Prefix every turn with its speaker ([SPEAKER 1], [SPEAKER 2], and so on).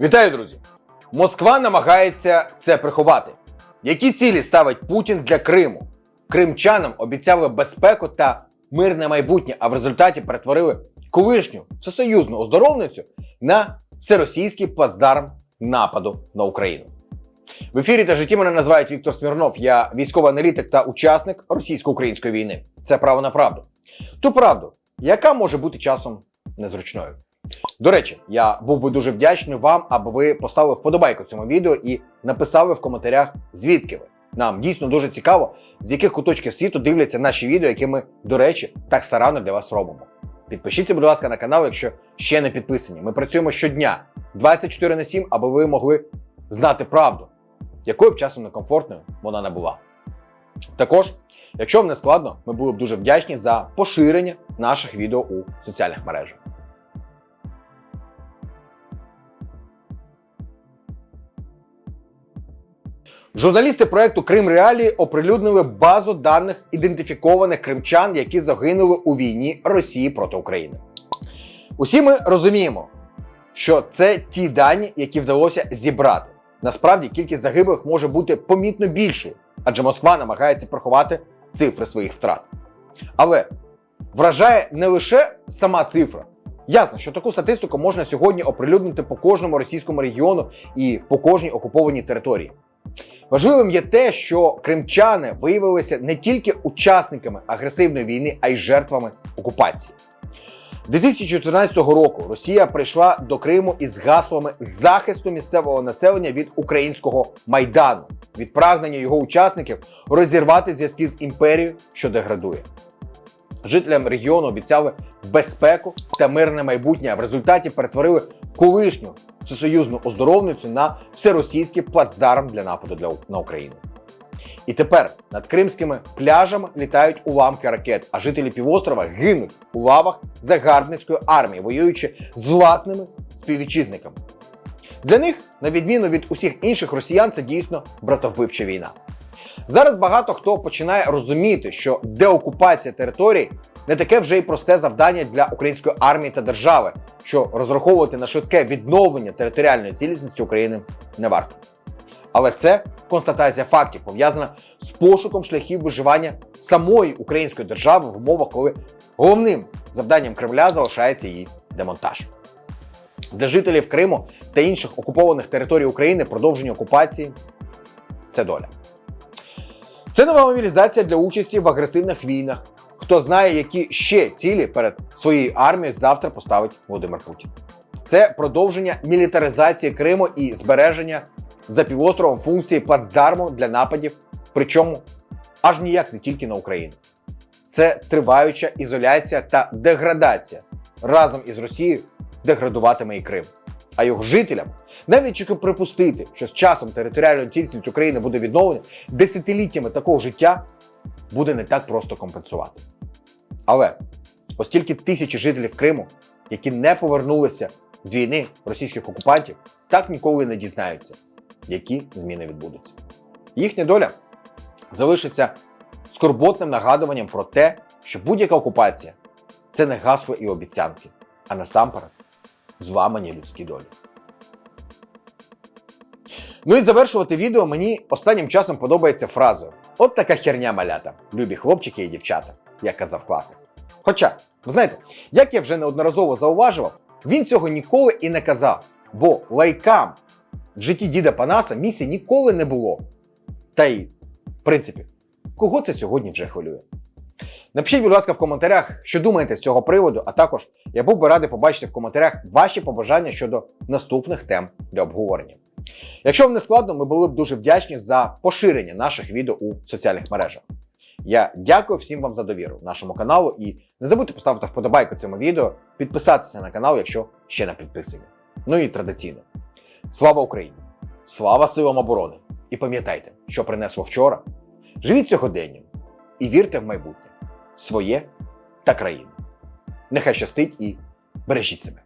[SPEAKER 1] Вітаю, друзі! Москва намагається це приховати. Які цілі ставить Путін для Криму? Кримчанам обіцяли безпеку та мирне майбутнє, а в результаті перетворили колишню всесоюзну оздоровницю на всеросійський плацдарм нападу на Україну. В ефірі та житті мене називають Віктор Смірнов. Я військовий аналітик та учасник російсько-української війни. Це право на правду. Ту правду, яка може бути часом незручною. До речі, я був би дуже вдячний вам, аби ви поставили вподобайку цьому відео і написали в коментарях, звідки ви. Нам дійсно дуже цікаво, з яких куточків світу дивляться наші відео, які ми, до речі, так старанно для вас робимо. Підпишіться, будь ласка, на канал, якщо ще не підписані. Ми працюємо щодня 24 на 7, аби ви могли знати правду, якою б часом некомфортною вона не була. Також, якщо вам не складно, ми були б дуже вдячні за поширення наших відео у соціальних мережах. Журналісти проекту Крим Реалії оприлюднили базу даних ідентифікованих кримчан, які загинули у війні Росії проти України. Усі ми розуміємо, що це ті дані, які вдалося зібрати. Насправді кількість загиблих може бути помітно більшою, адже Москва намагається приховати цифри своїх втрат. Але вражає не лише сама цифра. Ясно, що таку статистику можна сьогодні оприлюднити по кожному російському регіону і по кожній окупованій території. Важливим є те, що кримчани виявилися не тільки учасниками агресивної війни, а й жертвами окупації. 2014 року Росія прийшла до Криму із гаслами захисту місцевого населення від українського майдану, від прагнення його учасників розірвати зв'язки з імперією, що деградує. Жителям регіону обіцяли безпеку та мирне майбутнє, а в результаті перетворили колишню всесоюзну оздоровницю на всеросійський плацдарм для нападу для, на Україну. І тепер над кримськими пляжами літають уламки ракет, а жителі півострова гинуть у лавах загарбницької армії, воюючи з власними співвітчизниками. Для них, на відміну від усіх інших росіян, це дійсно братовбивча війна. Зараз багато хто починає розуміти, що деокупація територій не таке вже й просте завдання для української армії та держави, що розраховувати на швидке відновлення територіальної цілісності України не варто. Але це констатація фактів, пов'язана з пошуком шляхів виживання самої української держави в умовах, коли головним завданням Кремля залишається її демонтаж. Для жителів Криму та інших окупованих територій України продовження окупації це доля. Це нова мобілізація для участі в агресивних війнах. Хто знає, які ще цілі перед своєю армією завтра поставить Володимир Путін. Це продовження мілітаризації Криму і збереження за півостровом функції плацдарму для нападів, причому аж ніяк не тільки на Україну. Це триваюча ізоляція та деградація. Разом із Росією деградуватиме і Крим. А його жителям, навіть якщо припустити, що з часом територіальна цілісність України буде відновлена, десятиліттями такого життя буде не так просто компенсувати. Але ось тільки тисячі жителів Криму, які не повернулися з війни російських окупантів, так ніколи не дізнаються, які зміни відбудуться. Їхня доля залишиться скорботним нагадуванням про те, що будь-яка окупація це не гасло і обіцянки, а насамперед зламані людські долі. Ну і завершувати відео мені останнім часом подобається фразою: От така херня малята, любі хлопчики і дівчата, як казав класик. Хоча, знаєте, як я вже неодноразово зауважував, він цього ніколи і не казав, бо лайкам в житті діда Панаса місця ніколи не було. Та й, в принципі, кого це сьогодні вже хвилює? Напишіть, будь ласка, в коментарях, що думаєте з цього приводу, а також я був би радий побачити в коментарях ваші побажання щодо наступних тем для обговорення. Якщо вам не складно, ми були б дуже вдячні за поширення наших відео у соціальних мережах. Я дякую всім вам за довіру нашому каналу і не забудьте поставити вподобайку цьому відео, підписатися на канал, якщо ще не підписані. Ну і традиційно. Слава Україні! Слава силам оборони! І пам'ятайте, що принесло вчора. Живіть сьогоденням і вірте в майбутнє своє та країну. Нехай щастить і бережіть себе.